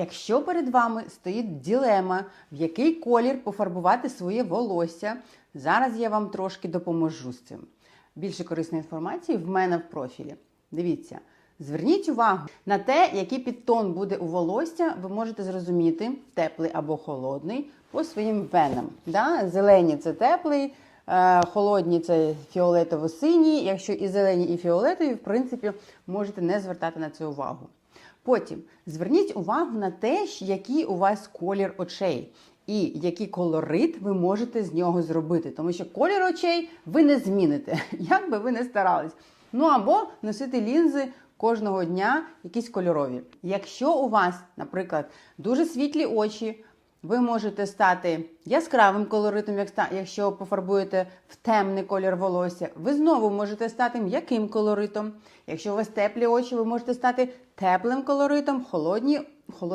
Якщо перед вами стоїть ділема, в який колір пофарбувати своє волосся, зараз я вам трошки допоможу з цим. Більше корисної інформації в мене в профілі. Дивіться, зверніть увагу на те, який підтон буде у волосся, ви можете зрозуміти, теплий або холодний, по своїм венам. Да? Зелені це теплий, е, холодні це фіолетово-синій. Якщо і зелені, і фіолетові, в принципі, можете не звертати на це увагу. Потім зверніть увагу на те, який у вас колір очей. І який колорит ви можете з нього зробити, тому що колір очей ви не зміните, як би ви не старались. Ну або носити лінзи кожного дня, якісь кольорові. Якщо у вас, наприклад, дуже світлі очі, ви можете стати яскравим колоритом, якщо пофарбуєте в темний колір волосся. Ви знову можете стати м'яким колоритом. Якщо у вас теплі очі, ви можете стати теплим колоритом, холодні, холодні